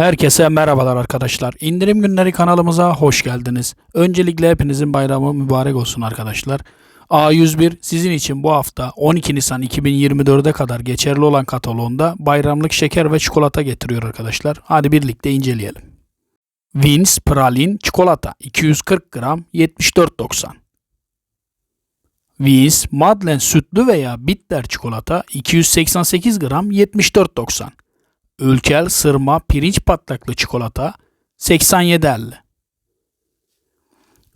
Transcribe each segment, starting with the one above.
Herkese merhabalar arkadaşlar. İndirim günleri kanalımıza hoş geldiniz. Öncelikle hepinizin bayramı mübarek olsun arkadaşlar. A101 sizin için bu hafta 12 Nisan 2024'e kadar geçerli olan kataloğunda bayramlık şeker ve çikolata getiriyor arkadaşlar. Hadi birlikte inceleyelim. Wins Pralin çikolata 240 gram 74.90 Wins Madlen sütlü veya bitter çikolata 288 gram 74.90 Ülkel sırma pirinç patlaklı çikolata 87.50.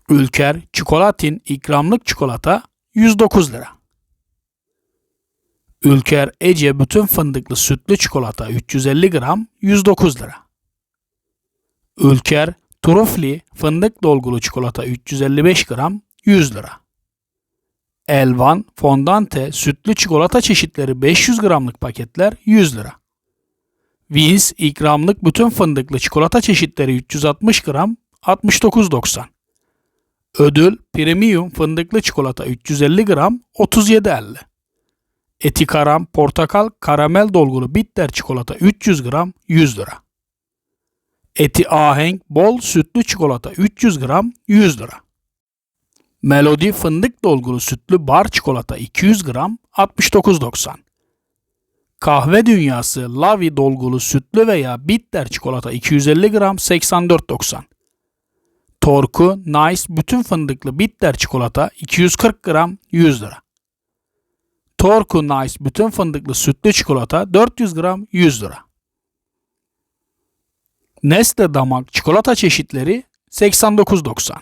Ülker çikolatin ikramlık çikolata 109 lira. Ülker Ece bütün fındıklı sütlü çikolata 350 gram 109 lira. Ülker trufli fındık dolgulu çikolata 355 gram 100 lira. Elvan fondante sütlü çikolata çeşitleri 500 gramlık paketler 100 lira. Wins ikramlık bütün fındıklı çikolata çeşitleri 360 gram 69.90. Ödül premium fındıklı çikolata 350 gram 37.50. Etikaram portakal karamel dolgulu bitter çikolata 300 gram 100 lira. Eti ahenk bol sütlü çikolata 300 gram 100 lira. Melodi fındık dolgulu sütlü bar çikolata 200 gram 69.90. Kahve dünyası Lavi dolgulu sütlü veya bitter çikolata 250 gram 84.90. Torku Nice bütün fındıklı bitter çikolata 240 gram 100 lira. Torku Nice bütün fındıklı sütlü çikolata 400 gram 100 lira. Nestle damak çikolata çeşitleri 89.90.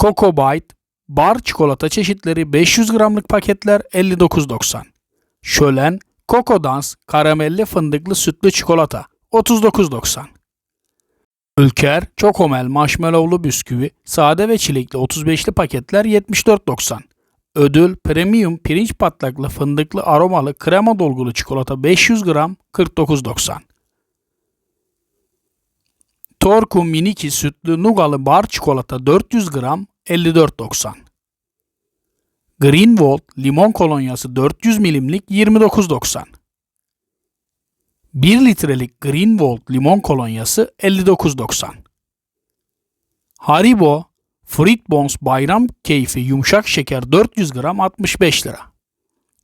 Coco Bite bar çikolata çeşitleri 500 gramlık paketler 59.90. Şölen, Coco Dans, karamelli fındıklı sütlü çikolata 39.90. Ülker, Çokomel marshmallowlu bisküvi, sade ve çilekli 35'li paketler 74.90. Ödül Premium pirinç patlaklı fındıklı aromalı krema dolgulu çikolata 500 gram 49.90. Torku Miniki sütlü nugalı bar çikolata 400 gram 54.90. Greenwald limon kolonyası 400 milimlik 29.90. 1 litrelik Greenwald limon kolonyası 59.90. Haribo Fruit Bones bayram keyfi yumuşak şeker 400 gram 65 lira.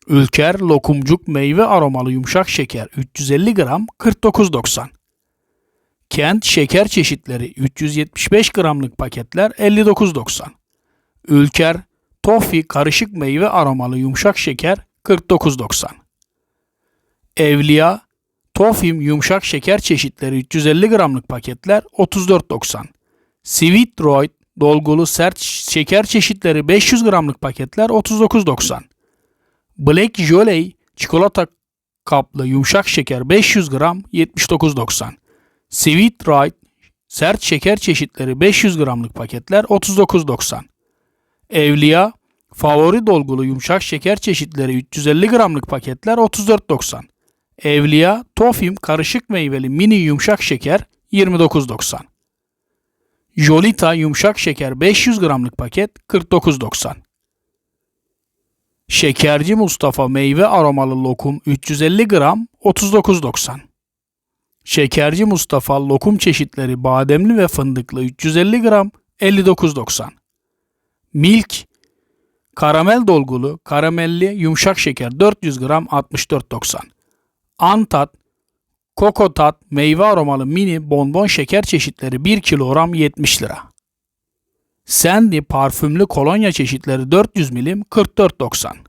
Ülker lokumcuk meyve aromalı yumuşak şeker 350 gram 49.90. Kent şeker çeşitleri 375 gramlık paketler 59.90. Ülker Toffee karışık meyve aromalı yumuşak şeker 49.90. Evliya Toffim yumuşak şeker çeşitleri 350 gramlık paketler 34.90. Sweet Droid dolgulu sert şeker çeşitleri 500 gramlık paketler 39.90. Black Jolly çikolata kaplı yumuşak şeker 500 gram 79.90. Sweet Droid sert şeker çeşitleri 500 gramlık paketler 39.90. Evliya favori dolgulu yumuşak şeker çeşitleri 350 gramlık paketler 34.90. Evliya Tofim karışık meyveli mini yumuşak şeker 29.90. Jolita yumuşak şeker 500 gramlık paket 49.90. Şekerci Mustafa meyve aromalı lokum 350 gram 39.90. Şekerci Mustafa lokum çeşitleri bademli ve fındıklı 350 gram 59.90. Milk karamel dolgulu karamelli yumuşak şeker 400 gram 64.90. Antat Kokotat meyve aromalı mini bonbon şeker çeşitleri 1 kilogram 70 lira. Sandy parfümlü kolonya çeşitleri 400 milim 44.90.